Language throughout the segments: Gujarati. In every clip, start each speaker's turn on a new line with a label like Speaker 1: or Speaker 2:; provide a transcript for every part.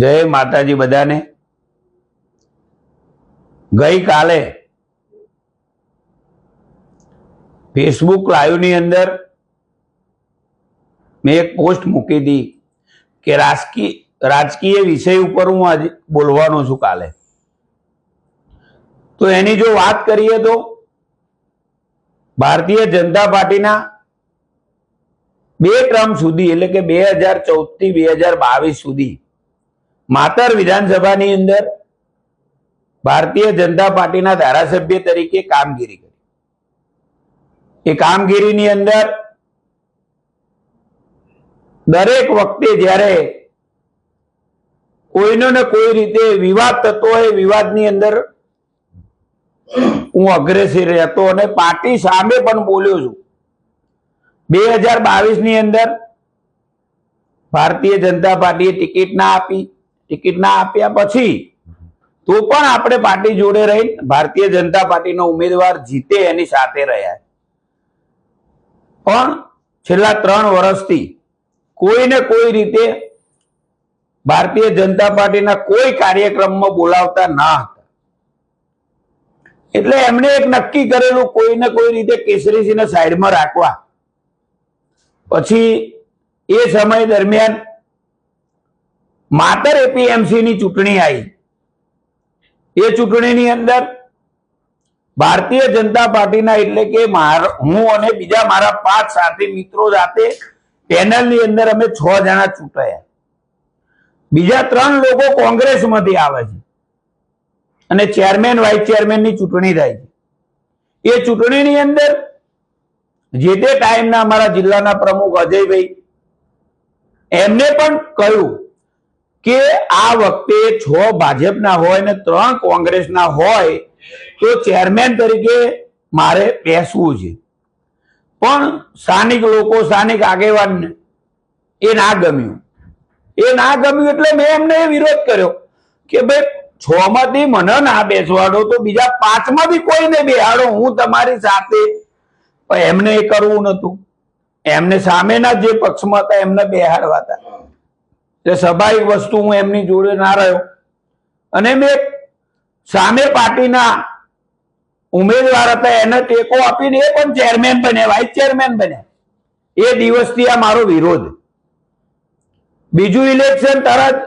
Speaker 1: જય માતાજી બધાને. ગઈકાલે ફેસબુક લાઈવની અંદર મેં એક પોસ્ટ મૂકી હતી કે રાજકીય રાજકીય વિષય ઉપર હું આજે બોલવાનો છું કાલે. તો એની જો વાત કરીએ તો ભારતીય જનતા પાર્ટીના બે ટર્મ સુધી, એટલે કે બે હજાર ચૌદથી બે હજાર બાવીસ સુધી માતર વિધાનસભાની અંદર ભારતીય જનતા પાર્ટીના ધારાસભ્ય તરીકે કામગીરી કરી. એ કામગીરીની અંદર દરેક વખતે જ્યારે કોઈનો ને કોઈ રીતે વિવાદ થતો હોય વિવાદની અંદર હું અગ્રેસર રહેતો અને પાર્ટી સામે પણ બોલ્યો છું. બે હજાર બાવીસની અંદર ભારતીય જનતા પાર્ટીએ ટિકિટ ના આપી. ટિકિટ ના આપ્યા પછી તો પણ આપણે પાર્ટી જોડે રહી ભારતીય જનતા પાર્ટીનો ઉમેદવાર જીતે એની સાથે રહ્યા. પણ છેલ્લા ત્રણ વર્ષથી કોઈ ને કોઈ રીતે ભારતીય જનતા પાર્ટીના કોઈ કાર્યક્રમમાં બોલાવતા ના હતા. એટલે એમણે એક નક્કી કરેલું કોઈ ને કોઈ રીતે કેસરીસિંહને સાઈડમાં રાખવા. પછી એ સમય દરમિયાન માતર એપીએમસી ની ચૂંટણી આવી. એ ચૂંટણીની અંદર ભારતીય જનતા પાર્ટીના એટલે કે હું અને બીજા મારા પાંચ સાથી મિત્રો સાથે પેનલની અંદર અમે છ જણા ચૂંટાયા. બીજા ત્રણ લોકો કોંગ્રેસમાંથી આવે છે. અને ચેરમેન, વાઇસ ચેરમેનની ચૂંટણી થાય છે. એ ચૂંટણીની અંદર જે તે ટાઈમના અમારા જિલ્લાના પ્રમુખ અજયભાઈ, એમને પણ કહ્યું કે આ વખતે છ ભાજપના હોય ને ત્રણ કોંગ્રેસના હોય, તો ચેરમેન તરીકે મારે બેસવું છે. પણ સ્થાનિક લોકો, સ્થાનિક આગેવાનને એ ના ગમ્યું. એ ના ગમ્યું એટલે મેં એમને વિરોધ કર્યો કે ભાઈ છ માંથી મને ના બેસવાડો, તો બીજા પાંચમાંથી કોઈને બેહાડો, હું તમારી સાથે. એમને એ કરવું નતું એમને સામેના જે પક્ષમાં હતા એમને બેહાડવા હતા. એટલે સ્વાભાવિક વસ્તુ હું એમની જોડે ના રહ્યો. અને મેં સામે પાર્ટીના ઉમેદવાર હતા, એને ટેકો આપીને એ પણ ચેરમેન બન્યા, વાઇસ ચેરમેન બન્યા. એ દિવસથી આ મારો વિરોધ. બીજું ઇલેક્શન તરત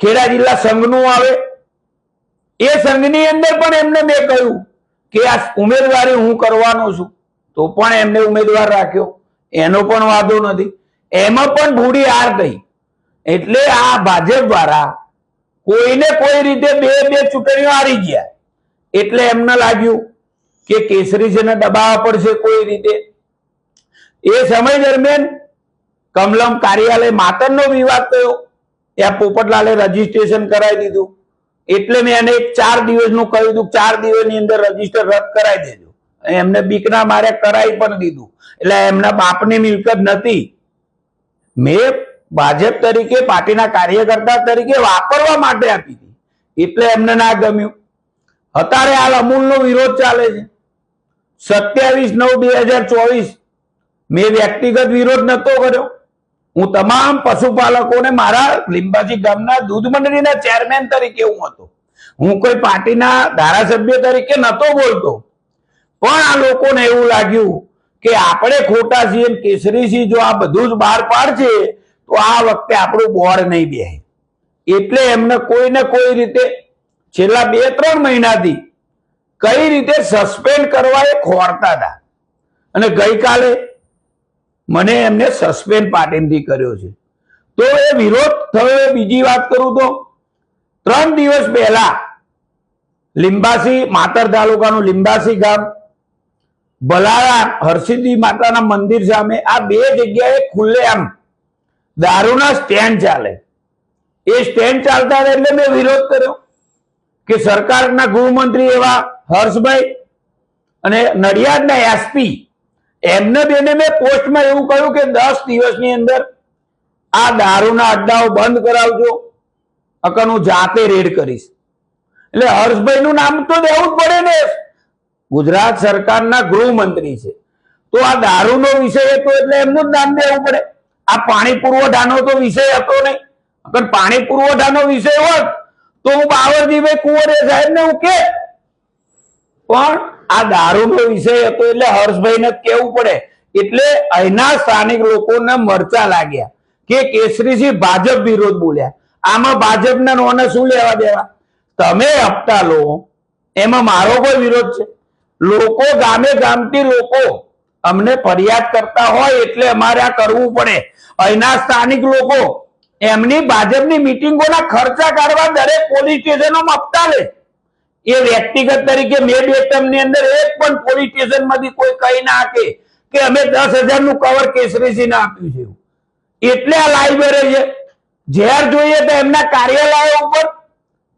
Speaker 1: ખેડા જિલ્લા સંઘનું આવે. એ સંઘની અંદર પણ એમને મેં કહ્યું કે આ ઉમેદવારી હું કરવાનો છું. તો પણ એમને ઉમેદવાર રાખ્યો. એનો પણ વાંધો નથી. એમાં પણ ભૂડી હાર ગઈ એટલે આ ભાજપ દ્વારા કોઈને કોઈ રીતે બે બે ચૂંટણીઓ હારી ગયા. એટલે એમને લાગ્યું કે કેસરીજીને દબાવવા પડશે કોઈ રીતે. એ સમય દરમિયાન કમલમ કાર્યાલય માતરનો વિવાદ થયો. ત્યાં પોપટલાલે રજીસ્ટ્રેશન કરાવી દીધું. એટલે મેં એને એક ચાર દિવસનું કહ્યું હતું, ચાર દિવસની અંદર રજિસ્ટર રદ કરાવી દેજો. એમને બીકના મારે કરાવી પણ દીધું. એટલે એમના બાપની મિલકત નથી મેં ભાજપ તરીકે, પાર્ટીના કાર્યકર્તા તરીકે વાપરવા માટે આપી હતી. એટલે એમને ના ગમ્યું. અત્યારે હાલ અમૂલનો વિરોધ ચાલે છે. સત્યાવીસ નવ બે હજાર ચોવીસ મેં વ્યક્તિગત વિરોધ નતો કર્યો. હું તમામ પશુપાલકોને મારા લીંબાજી ગામના દૂધ મંડળીના ચેરમેન તરીકે હું હતો. હું કોઈ પાર્ટીના ધારાસભ્ય તરીકે નતો બોલતો. પણ આ લોકોને એવું લાગ્યું કે આપણે ખોટા છીએ કેસરી કેસરીસિંહ જો આ બધું જ બહાર પાડશે તો આ વખતે આપણું બોર્ડ નહીં બે એટલે એમને કોઈ ને કોઈ રીતે છેલ્લા બે, ત્રણ મહિનાથી કઈ રીતે સસ્પેન્ડ કરવા એ ખોરતા હતા. અને ગઈકાલે મને એમને સસ્પેન્ડ પાટેનથી કર્યો છે. તો એ વિરોધ થયો. બીજી વાત કરું તો ત્રણ દિવસ પહેલા લિંબાસી, માતર તાલુકાનું લિંબાસી ગામ ભલાળા હરસિદ્ધિ માતાના મંદિર સામે આ બે જગ્યાએ ખુલ્લે આમ દારૂના સ્ટેન્ડ ચાલે. એ સ્ટેન્ડ ચાલતા હતા એટલે મેં વિરોધ કર્યો કે સરકારના ગૃહમંત્રી એવા હર્ષભાઈ અને નડિયાદના એસપી, એમને બેને મેં પોસ્ટમાં એવું કહ્યું કે દસ દિવસની અંદર આ દારૂના અડ્ડાઓ બંધ કરાવજો અકર હું જાતે રેડ કરીશ. એટલે હર્ષભાઈનું નામ તો દેવું જ પડે ને. ગુજરાત સરકારના ગૃહમંત્રી છે. તો આ દારૂનો વિષય હતો એટલે એમનું જ નામ દેવું પડે. આ પાણી પુરવઠાનો તો વિષય હતો નહીં. અગર પાણી પુરવઠાનો વિષય હોત, તો હું બાવરજીભાઈ કુંવરે સાહેબને હું કે. પણ આ દારૂનો વિષય હતો એટલે હર્ષભાઈને ને કેવું પડે. એટલે અહીંના સ્થાનિક લોકોને મરચા લાગ્યા કે કેસરીસિંહ ભાજપ વિરોધ બોલ્યા. આમાં ભાજપના નોને શું લેવા દેવા? તમે હપ્તા લો, એમાં મારો કોઈ વિરોધ છે. લોકો ગામે ગામથી લોકો અમને ફરિયાદ કરતા હોય એટલે અમારે આ કરવું પડે. અહીંના સ્થાનિક લોકો એમની ભાજપની મિટિંગોના ખર્ચા કાઢવા દરેક પોલીસ સ્ટેશનોમાં મપતા લે. એ વ્યક્તિગત તરીકે મેં બે ટર્મની અંદર એક પણ પોલીસ સ્ટેશનમાંથી કોઈ કહી ના કે કે અમે દસ હજારનું કવર કેસરીસીને આપ્યું છે એટલે આ લાઇબ્રેરી છે. ઝેર જોઈએ તો એમના કાર્યાલયો ઉપર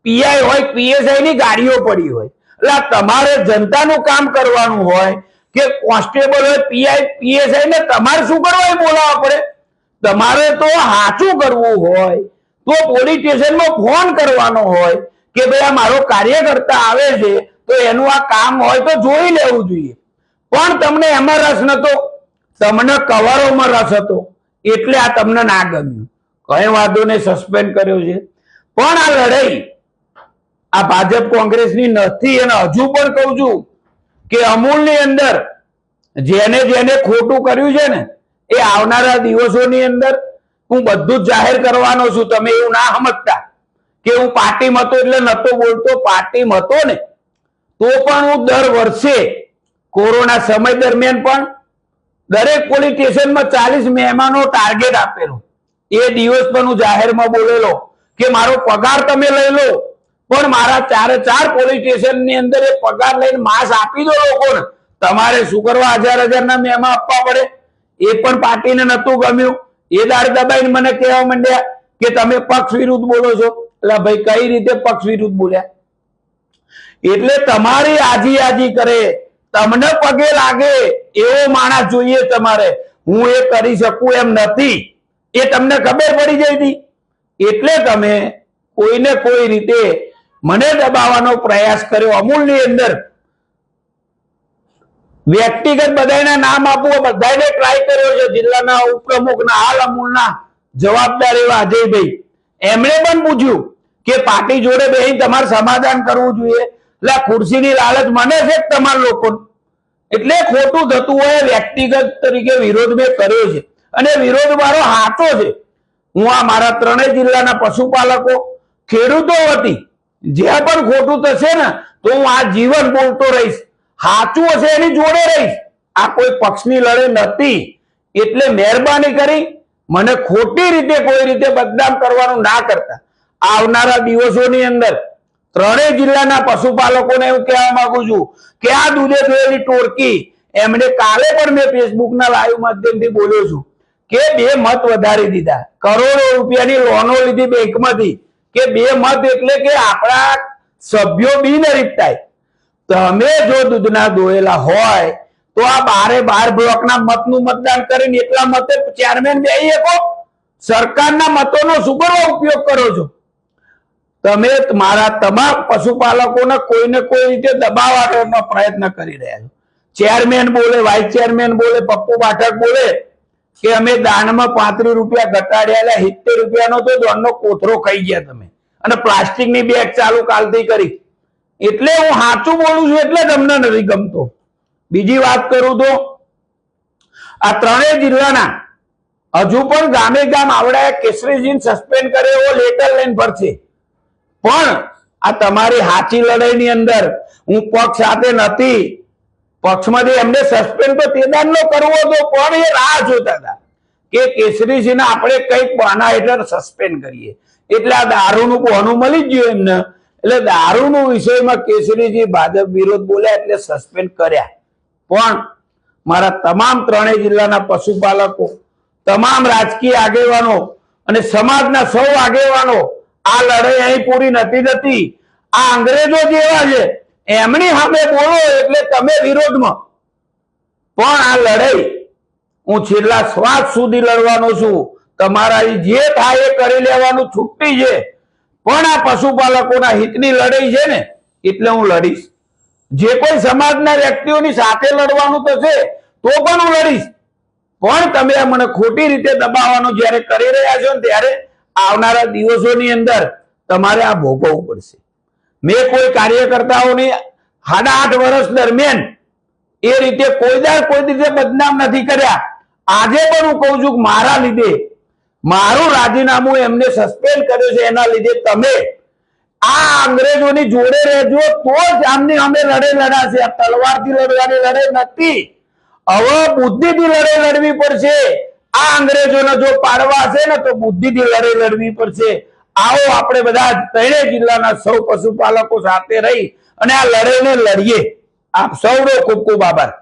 Speaker 1: પીઆઈ હોય પીએસઆઈ ની ગાડીઓ પડી હોય. એટલે તમારે જનતાનું કામ કરવાનું હોય કે કોન્સ્ટેબલ હોય પીઆઈ પીએસઆઈ ને તમારે શું કરવા બોલાવવા પડે. તમારે તો સાચું કરવું હોય, તો પોલીસ સ્ટેશનમાં ફોન કરવાનો હોય કે ભાઈ આ મારો કાર્યકર્તા આવે છે, તો એનું આ કામ હોય તો જોઈ લેવું જોઈએ. પણ તમને એમાં રસ નતો, તમને કવરોમાં રસ હતો, એટલે આ તમને ના ગમ્યું. કઈ વાંધો ને સસ્પેન્ડ કર્યો છે. પણ આ લડાઈ, આ ભાજપ કોંગ્રેસની નથી અને હજુ પણ કહું છું કે અમૂલની અંદર જેને જેને ખોટું કર્યું છે ને એ આવનારા દિવસોની અંદર હું બધું જ જાહેર કરવાનો છું, તમે એવું ના સમજતા. કે હું પાર્ટી હતો એટલે નતો બોલતો પાર્ટીમાં હતો ને, તો પણ હું દર વર્ષે કોરોના સમય દરમિયાન પણ દરેક પોલીસ સ્ટેશનમાં ચાલીસ મહેમાનો ટાર્ગેટ આપેલો. એ દિવસ પણ હું જાહેરમાં બોલેલો કે મારો પગાર તમે લઈ લો, પણ મારા ચારે ચાર પોલીસ સ્ટેશનની અંદર એ પગાર લઈને માસ આપી દો લોકોને. તમારે શું કરવા હજાર હજારના મહેમાન આપવા પડે? એ પણ પાર્ટીને નતું ગમ્યું. એ દાળ દબાઈને મને કહેવા માંડ્યા કે તમે પક્ષ વિરુદ્ધ બોલો છો. એટલે ભાઈ, કઈ રીતે પક્ષ વિરુદ્ધ બોલ્યા? એટલે તમારી આજી આજી કરે. તમને પગે લાગે એવો માણસ જોઈએ તમારે. હું એ કરી શકું એમ નથી. એ તમને ખબર પડી જઈ હતી એટલે તમે કોઈને કોઈ રીતે મને દબાવવાનો પ્રયાસ કર્યો. અમૂલની અંદર વ્યક્તિગત બધાના નામ આપવું બધાને ટ્રાય કર્યો છે. જિલ્લાના ઉપપ્રમુખના, હાલ અમૂલના જવાબદાર એવા અજયભાઈ. એમણે પણ પૂછ્યું કે પાર્ટી જોડે બેહી તમારે સમાધાન કરવું જોઈએ. એટલે ખુરશીની લાલચ મને છે તમારા લોકો એટલે ખોટું થતું હોય વ્યક્તિગત તરીકે વિરોધ મેં કર્યો છે. અને વિરોધ મારો હાથો છે. હું આ મારા ત્રણેય જિલ્લાના પશુપાલકો, ખેડૂતો વતી, જ્યાં પણ ખોટું થશે ને, તો હું આ જીવન બોલતો રહીશ. સાચું હશે એની જોડે રહીશ. આ કોઈ પક્ષની લડે નથી. એટલે મહેરબાની કરી મને ખોટી રીતે કોઈ રીતે બદનામ કરવાનું ના કરતા. આવનારા દિવસોની અંદર ત્રણેય જિલ્લાના પશુપાલકોને એવું કહેવા માંગુ છું કે આ દૂધે જોયેલી ટોળકી એમણે કાલે પણ મેં ફેસબુકના લાઈવ માધ્યમથી બોલ્યો છું કે બે મત વધારી દીધા. કરોડો રૂપિયાની લોનો લીધી બેંકમાંથી કે બે મત એટલે કે આપણા સભ્યો બિનહરીફ થાય તમે જો દૂધના દોયેલા હોય, તો આ બારે બાર બ્લોકના મતનું મતદાન કરીને એટલા મતે ચેરમેન બે શકો સરકારના મતોનો શું ઉપયોગ કરો છો. તમે મારા તમામ પશુપાલકોને કોઈને કોઈ રીતે દબાવવાનો પ્રયત્ન કરી રહ્યા છો. ચેરમેન બોલે, વાઇસ ચેરમેન બોલે, પપ્પુ પાઠક બોલે કે અમે દાનમાં પાંત્રીસ રૂપિયા ઘટાડ્યા સિત્તેર રૂપિયાનો તો દોડનો કોથરો ખાઈ ગયા તમે. અને પ્લાસ્ટિકની બેગ ચાલુ કાલથી કરી. એટલે હું સાચું બોલું છું એટલે તમને નથી ગમતો. બીજી વાત કરું તો, આ ત્રણેય જિલ્લાના હજુ પણ ગામે ગામ આવડે કેસરીજીને સસ્પેન્ડ કરે એવો લેટર લઈને ફરશે. પણ આ તમારી હાચી લડાઈની અંદર હું પક્ષ સાથે નથી. પક્ષમાંથી એમને સસ્પેન્ડ તો તેદાન નો કરવો હતો, પણ એ રાહ જોતા હતા કે કેસરીજીને આપણે કંઈક બહાના હેઠળ સસ્પેન્ડ કરીએ. એટલે આ દારૂનું બહાનું મળી જ ગયું એમને. એટલે દારૂનું વિષયમાં કેસરીજી ભાજપ વિરોધ બોલ્યા એટલે સસ્પેન્ડ કર્યા. પણ મારા તમામ ત્રણેય જિલ્લાના પશુપાલકો, તમામ રાજકીય આગેવાનો અને સમાજના સૌ આગેવાનો, આ લડાઈ અહીં પૂરી નથી થતી. આ અંગ્રેજો જેવા છે, એમની સામે બોલો એટલે તમે વિરોધમાં. પણ આ લડાઈ, હું છેલ્લા શ્વાસ સુધી લડવાનો છું. તમારા જે થાય એ કરી લેવાનું છૂટી છે. પણ આ પશુપાલકોના હિતની લડાઈ છે ને, એટલે હું લડીશ. જે કોઈ સમાજના વ્યક્તિઓની સાથે લડવાનું તો છે, તો પણ હું લડીશ. પણ તમે મને ખોટી રીતે દબાવવાનું જ્યારે કરી રહ્યા છો ને ત્યારે આવનારા દિવસોની અંદર તમારે આ ભોગવવું પડશે. મેં કોઈ કાર્યકર્તાઓની સાડા આઠ વર્ષ દરમિયાન એ રીતે કોઈ દર કોઈ રીતે બદનામ નથી કર્યા. આજે પણ હું કહું છું મારા લીધે મારું રાજીનામું એમને સસ્પેન્ડ કર્યું છે, એના લીધે તમે આ અંગ્રેજોની જોડે રહેજો, તો જ આમની અમે લડે લડાશે. તલવારથી લડવાની લડે નથી. હવે બુદ્ધિથી લડે લડવી પડશે. આ અંગ્રેજોને જો પાડવા હશે ને, તો બુદ્ધિથી લડે લડવી પડશે. આવો આપણે બધા ત્રણે જિલ્લાના સૌ પશુપાલકો સાથે રહી અને આ લડાઈને લડીએ. આપ સૌનો ખૂબ ખૂબ આભાર.